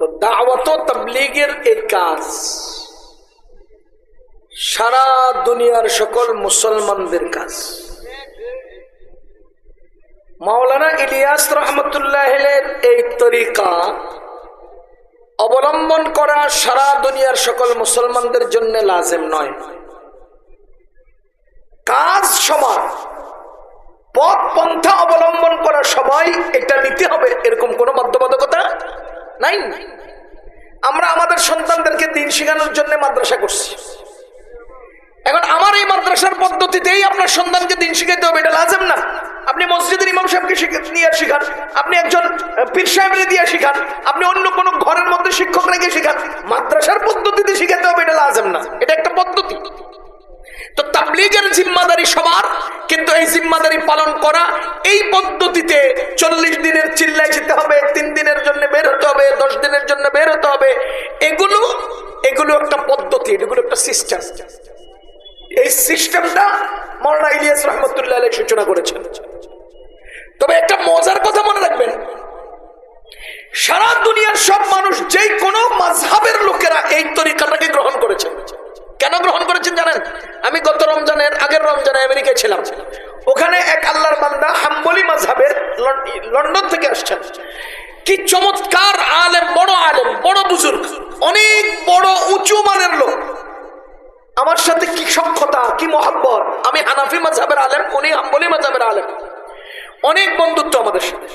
তো দাওয়াত তবলিগের এই কাজ। সারা দুনিয়ার সকল মুসলমানদের কাজ। মাওলানা ইলিয়াস রহমতুল্লাহের এই তরিকা অবলম্বন করা সারা দুনিয়ার সকল মুসলমানদের জন্য লাজেম নয়। কাজ সমান পথ পন্থা অবলম্বন করা সবাই এটা নিতে হবে, এরকম কোনো বাধ্যবাধকতা নাই? আমরা আমাদের সন্তানদেরকে দিন শেখানোর জন্য মাদ্রাসা করছি। এখন আমার এই মাদ্রাসার পদ্ধতিতেই আপনার সন্তানকে দিন শিখাইতে হবে, এটা লাজেম না। আপনি মসজিদের ইমাম সাহেবকে নিয়ে শিখান, আপনি একজন পীর সাহেবের দিয়ে শিখান, আপনি অন্য কোনো ঘরের মধ্যে শিক্ষক রেখে শিখান, মাদ্রাসার পদ্ধতিতে শিখাতে হবে, এটা লাজেম না। এটা একটা পদ্ধতি। তো তাবলিগের জিম্মাদারি সবার, কিন্তু এই জিম্মাদারি পালন করা, এই পদ্ধতিতে চল্লিশ দিনের চিল্লাই যেতে হবে তিন দিনের জন্য বের হতে হবে দশ দিনের জন্য বের হতে হবে এগুলো এগুলো একটা পদ্ধতি, এগুলো একটা সিস্টেম এই সিস্টেমটা মৌলানা ইলিয়াস রহমতুল্লাহ সূচনা করেছেন। তবে একটা মজার কথা মনে রাখবেন, সারা দুনিয়ার সব মানুষ যেই কোনো মাঝহাবের লোকেরা এই তরিকাটাকে গ্রহণ করেছেন কেন গ্রহণ করেছেন জানেন? আমি গত রমজানের, আগের রমজানে আমেরিকায় ছিলাম। ওখানে এক আল্লাহর বান্দা হাম্বলি মাঝহাবের লন্ডন থেকে আসছেন। কি চমৎকার আলেম, বড় আলেম, বড় বুজুর্গ। অনেক বড় উঁচু মানের লোক। আমার সাথে কি সক্ষতা কি মহাব্বত? আমি হানাফি মাঝহাবের আলেম, উনি আম্বলি মাঝহাবের আলেম। অনেক বন্ধুত্ব আমাদের সাথে।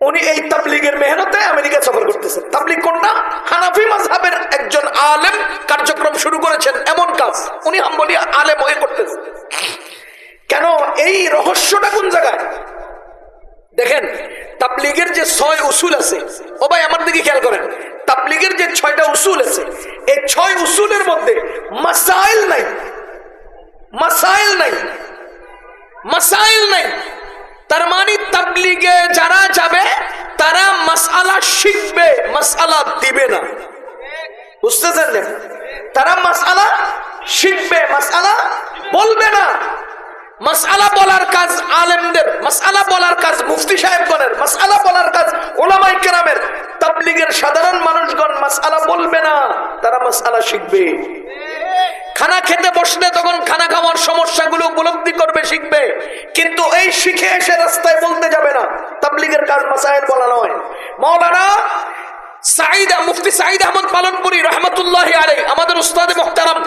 উনি এই তাবলিগের মেহনতে আমেরিকা সফর করতেছেন। তাবলিগ কোনটা হানাফি মাযহাবের একজন আলেম কার্যক্রম শুরু করেছেন এমন কাজ। উনি হাম্বলি আলেম হয়ে করতেছেন। কেন? এই রহস্যটা কোন জায়গায়? দেখেন, তাবলিগের যে ছয় উসুল আছে, ও ভাই আমার দিকে খেয়াল করেন। তাবলিগের যে ছয়টা উসুল আছে, এই ছয় উসুলের মধ্যে মাসাইল নাই। মাসাইল নাই। মাসাইল নাই। তার মানে তাবলিগে যারা যাবে, তারা মাসআলা শিখবে, মাসআলা দিবে না। বুঝতেছেন না? তারা মাসআলা শিখবে, মাসআলা বলবে না। মাসআলা বলার কাজ আলেমদের, মাসআলা বলার কাজ মুফতি সাহেবগণের, মাসআলা বলার কাজ ওলামাই কেরামের। তাবলিগের সাধারণ মানুষগণ মাসআলা বলবে না, তারা মাসআলা শিখবে। খানা খেতে বসলে তখন খানা খাওয়ার সমস্যাগুলো উপলব্ধি করবে, শিখবে। কিন্তু এই শিখে এসে রাস্তায় বলতে যাবে না। তাবলিগের কাজ মাসাইল বলা নয়। মৌলানা সাইদ মুফতি সাইদ আহমদ পালনপুরি রহমতুল্লাহ আলাই আমাদের উস্তাদে মোহতারাম।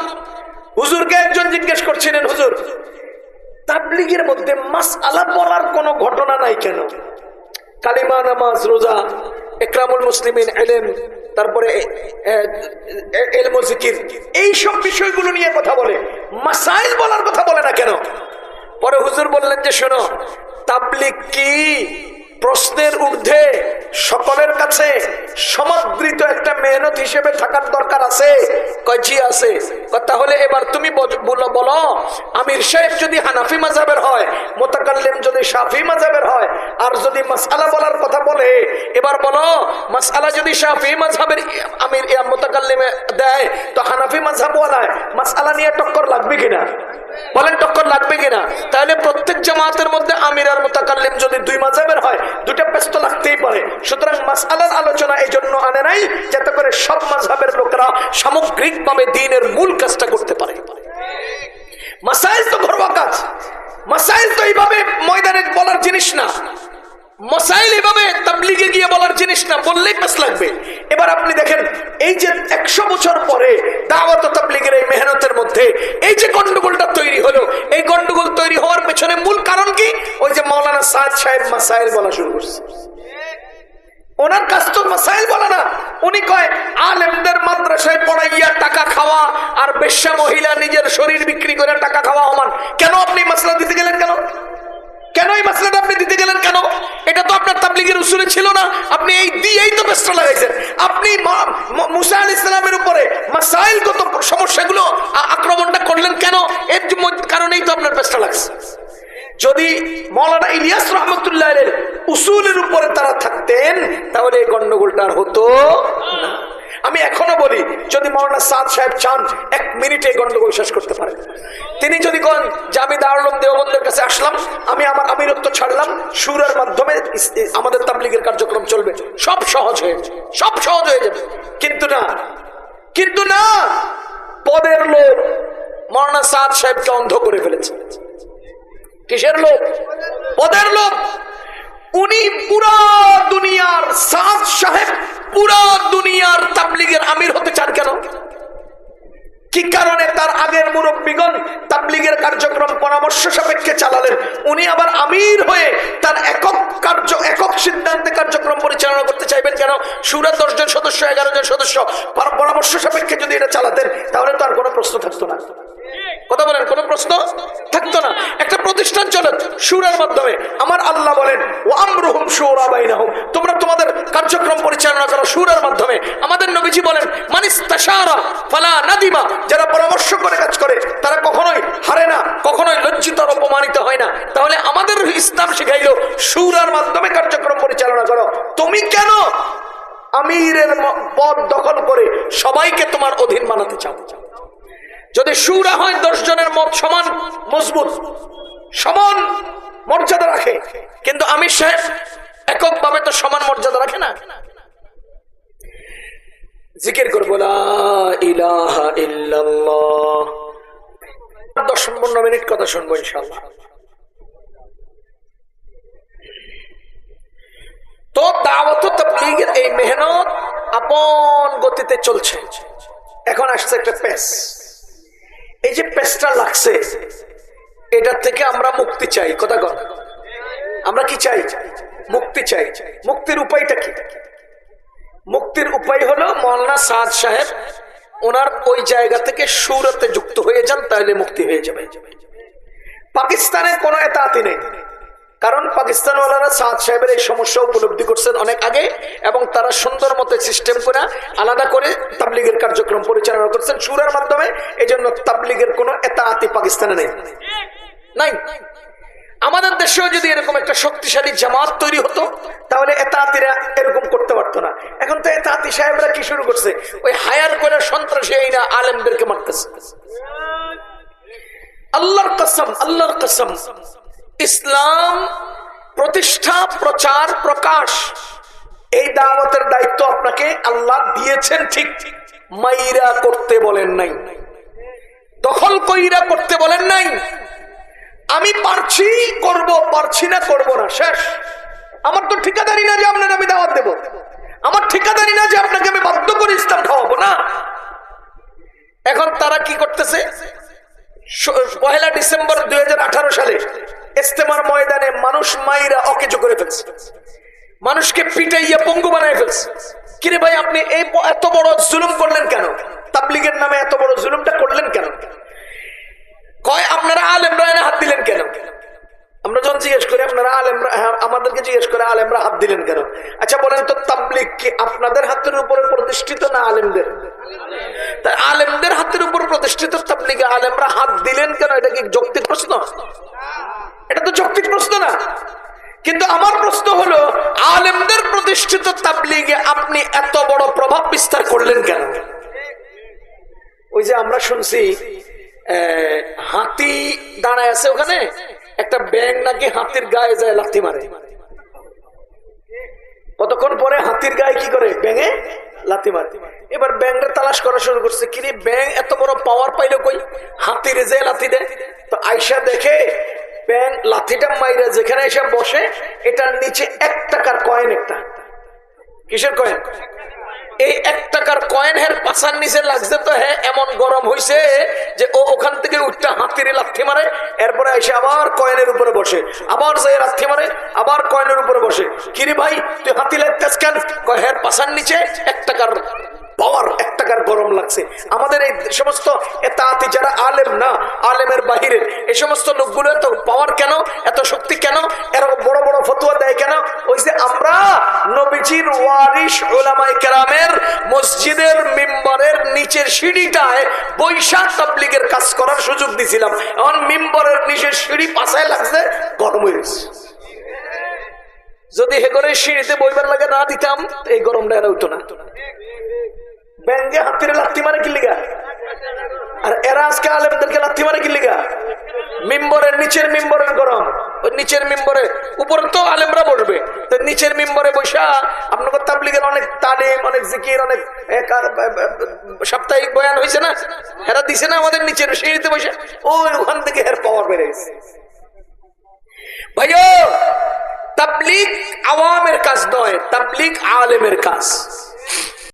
হুজুরকে একজন জিজ্ঞেস করছিলেন, হুজুর তাবলিগের মধ্যে মাস আলাপ বলার কোনো ঘটনা নাই কেন? কালিমা নামাজ, রোজা, একরামুল মুসলিম এলেম, তারপরে এই সব বিষয়গুলো নিয়ে কথা বলে। মাসাইল বলার কথা বলে না কেন? পরে হুজুর বললেন যে, শোনো, তাবলিগ কি? প্রশ্নের ঊর্ধ্বে সকলের কাছে সমাদৃত একটা মেহনত হিসেবে থাকার দরকার আছে। কয়জি আছে। তাহলে এবার তুমি বলো আমির সাহেব যদি হানাফি মাজাবের হয়, মোতাকাল্লিম যদি শাফি মাজাবের হয়, আর যদি মাসালা বলার কথা বলে, এবার বলো মাসালা যদি শাফি মাঝহাবের আমির মোতাকাল্লিমে দেয়, তো হানাফি মাঝহাব ওয়ালায় মাসালা নিয়ে টক্কর লাগবে কিনা? বলেন, টক্কর লাগবে কিনা? তাহলে জামাতের মধ্যে আমির আর মোতাকাল্লিম যদি দুই মাঝাবের হয় দুটা ব্যস্ত লাগতেই পারে। সুতরাং মাসালার আলোচনা এই জন্য আনে নাই, যাতে করে সব মাঝাবের লোকেরা সামগ্রিকভাবে দিনের মূল কাজটা করতে পারে। মাসাইল তো ঘরোয়া কাজ। মাসাইল তো এইভাবে ময়দানে বলার জিনিস না। মসাইল এভাবে তাবলিগে গিয়ে বলার জিনিস না, বললেই পেস লাগবে। এবার আপনি দেখেন, এই যে একশো বছর পরে দাওয়াত তাবলিগের এই মেহনতের মধ্যে এই যে গন্ডগোলটা তৈরি হলো, এই গন্ডগোল তৈরি হওয়ার পেছনে মূল কারণ কি? ওই যে মাওলানা সাদ সাহেব মাসাইল বলা শুরু করছে। ওনার কাজ তো মাসাইল বলে না। উনি কয়, আলেমদের মাদ্রাসায় পড়াইয়া টাকা খাওয়া আর বেশ্যা মহিলা নিজের শরীর বিক্রি করে টাকা খাওয়া সমান। কেন আপনি মাসলা দিতে গেলেন কেন? কেন এই মাসলাটা আপনি দিতে গেলেন কেন? এটা তো আপনার তাবলিগের উসুলে ছিল না। আপনি এই দিয়েই তো ব্যস্ত লাগাইছেন। আপনি মুসা আল ইসলামের উপরে মাসাইলগত সমস্যাগুলো আক্রমণটা করলেন কেন? এর কারণেই তো আপনার ব্যস্ত লাগছে। যদি মৌলানা ইলিয়াস রহমতুল্লাহ উসুলের উপরে তারা থাকতেন, তাহলে এই গন্ডগোলটা আর হতো না। আমি এখনও বলি, যদি মৌলানা সাদ সাহেব চান, এক মিনিটে এই গন্ডগোল শেষ করতে পারেন। তিনি যদি কোন যে আমি দারুলম দেওবন্দের কাছে আসলাম, আমি আমার আমিরত্ব ছাড়লাম, সুরের মাধ্যমে আমাদের তাবলিগের কার্যক্রম চলবে, সব সহজ হয়ে সব সহজ হয়ে যাবে। কিন্তু না কিন্তু না, পদের লোক মৌলানা সাদ সাহেবকে অন্ধ করে ফেলেছে। কিসের লোক? পদের লোক। উনি পুরা দুনিয়ার সাদ সাহেব পুরা দুনিয়ার তাবলিগের আমির হতে চান কেন? কি কারণে তার আগের মুরব্বীগণ তাবলিগের কার্যক্রম পরামর্শ সাপেক্ষে চালালেন? উনি আবার আমির হয়ে তার একক কার্য, একক সিদ্ধান্তে কার্যক্রম পরিচালনা করতে চাইবেন কেন? সুরা দশ জন সদস্য, এগারো জন সদস্য। পরামর্শ সাপেক্ষে যদি এটা চালাতেন, তাহলে তো আর কোনো প্রশ্ন থাকতো না। কথা বলেন কোনো প্রশ্ন থাকতো না। একটা প্রতিষ্ঠান চলে সুরের মাধ্যমে। আমার আল্লাহ বলেন ও আমরুহুম সুরা বাইনাহুম। তোমরা তোমাদের কার্যক্রম পরিচালনা করো সুরের মাধ্যমে। আমাদের নবীজি বলেন মানিস তাশারা ফালা নাদিমা যারা পরামর্শ করে কাজ করে তারা কখনোই হারে না কখনোই লজ্জিত আর অপমানিত হয় না তাহলে আমাদের ইসলাম শিখাইলো সুরার মাধ্যমে কার্যক্রম পরিচালনা করো তুমি কেন আমিরের ম- পদ দখল করে সবাইকে তোমার অধীন বানাতে চাও যদি সুরা হয়, দশ জনের মত সমান, মজবুত, সমান মর্যাদা রাখে। কিন্তু আমি সাহেব এককভাবে তো সমান মর্যাদা রাখে না। জিকির করব দশ পনেরো মিনিট কথা শুনব তো দাওয়াত তাবলীগের এই মেহনত আপন গতিতে চলছে। এখন আসছে একটা পেস। এই যে পেস্টা লাগছে, এটার থেকে আমরা মুক্তি চাই। কথা কথা আমরা কি চাই? মুক্তি চাই। মুক্তির উপায়টা কি? মুক্তির উপায় হলো মৌলানা সাদ সাহেব ওনার ওই জায়গা থেকে সুরতে যুক্ত হয়ে যান, তাহলে মুক্তি হয়ে যাবে। পাকিস্তানের কোনো এতাতি নেই। কারণ পাকিস্তানওয়ালারা সাদ সাহেবের এই সমস্যা উপলব্ধি করছেন অনেক আগে এবং তারা সুন্দর মতো সিস্টেম করে আলাদা করে তাবলিগের কার্যক্রম পরিচালনা করছেন। সুরের মাধ্যমে এই জন্য তাবলিগের কোনো এতাতি পাকিস্তানে নেই। নাই। আমাদের দেশেও যদি এরকম একটা শক্তিশালী জামাত তৈরি হতো, তাহলে এতাতিরা এরকম করতে পারতো না। এখন তো এতাতি সাহেবরা কি শুরু করছে? ওই হায়ার করে সন্ত্রাসী এইরা আলেমদেরকে মারতেছে। আল্লাহর কসম আল্লাহর কসম। ইসলাম প্রতিষ্ঠা, প্রচার, প্রকাশ, এই দাওয়াতের দায়িত্ব আপনাকে আল্লাহ দিয়েছেন ঠিক। মাইরা করতে বলেন নাই। দখল কইরা করতে বলেন নাই। আমি পারছি, করব, পারছি না, করব না, শেষ। আমার তো ঠিকাদারি না যে আপনাকে আমি দাওয়াত দেব। আমার ঠিকাদারি না যে আপনাকে আমি বাধ্য করে ইসলাম খাওয়াবো, না। এখন তারা কি করতেছে? পহেলা ডিসেম্বর দুই হাজার আঠারো সালে ইস্তেমার ময়দানে মানুষ মাইরা অকেজো করে ফেলছে। মানুষকে পিটাইয়া পঙ্গু বানায় ফেলছে। কিরে ভাই আপনি এই এত বড় জুলুম করলেন কেন? তাবলিগের নামে এত বড় জুলুমটা করলেন কেন? কয় আপনারা আলেমরা এনে হাত দিলেন কেন? আমরা যখন জিজ্ঞেস করি আপনারা আলেমরা হ্যাঁ, আমাদেরকে জিজ্ঞেস করে আলেমরা হাত দিলেন কেন? আচ্ছা বলেন তো তাবলিগ কি আপনাদের হাতের উপরে প্রতিষ্ঠিত না আলেমদের? তাই আলেমদের হাতের উপর প্রতিষ্ঠিত তাবলিগে আলেমরা হাত দিলেন কেন? এটা কি যৌক্তিক প্রশ্ন এটা তো যৌক্তিক প্রশ্ন না কিন্তু আমার প্রশ্ন হলো, আলেমদের প্রতিষ্ঠিত তাবলিগে আপনি এত বড় প্রভাব বিস্তার করলেন কেন? ওই যে আমরা শুনছি হাতি দাঁড়ায় আছে ওখানে, একটা ব্যাং নাকি হাতির গায়ে যায় লাথি মারে। কতক্ষণ পরে হাতির গায়ে কি করে? ব্যাঙে লাথি মারে। এবার ব্যাংটা তালাশ করা শুরু করছে, কিরে ব্যাং এত বড় পাওয়ার পাইলো কই? হাতির যে লাথি দেয়। তো আয়সা দেখে ব্যাং লাথিটা মাইরা যেখানে এসে বসে, এটার নিচে এক টাকার কয়েন একটা। কিসের কয়েন এই এক টাকার কয়েন হের পাশার নিচে লাগছে তো হ্যাঁ এমন গরম হইছে যে ও ওখান থেকে উঠটা হাতির লাথি মারে, এরপরে এসে আবার কয়েনের উপরে বসে। আবার যে লাথি মারে, আবার কয়েনের উপরে বসে। কিরে ভাই, তুই হাতি কয়, হের পাশার নিচে এক টাকার পাওয়ার এক টাকার গরম লাগছে। আমাদের এই সমস্ত এতাতি যারা আলেম না, আলেমের বাহিরের এই সমস্ত লোকগুলো এত পাওয়ার কেন, এত শক্তি কেন এরকম বড় বড় ফতুয়া দেয় কেন? ওই যে আমরা নবীজির ওয়ারিস ওলামাই কেরামের মসজিদের মিম্বরের নিচের সিঁড়িটায় বৈশাখ তাবলিগের কাজ করার সুযোগ দিছিলাম। এখন মিম্বরের নিচের সিঁড়ি পাশায় লাগছে, গরম হয়ে গেছে। যদি হে করে সিঁড়িতে বইবার লাগে না দিতাম, এই গরমটা এরা উঠতো না। ব্যাঙ্গে হাতিরে লাত্তি মারে কি লিগা? আর এরা আজকে আলেমদেরকে লাত্তি মারে কি লিগা? মিম্বরের নিচের মিম্বরের গরম। ওই নিচের মিম্বরে, উপরে তো আলেমরা বসবে। তো নিচের মিম্বরে বসা, আপনাকে তাবলিগের অনেক তালিম, অনেক জিকির, অনেক সাপ্তাহিক বয়ান হয়েছে না? এরা দিছে না আমাদের নিচের সিঁড়িতে বসে? ওই ওখান থেকে এর পাওয়ার বেড়ে গেছে। ভাইও, তাবলিগ আওয়ামের কাজ নয়, তাবলিগ আলেমের কাজ।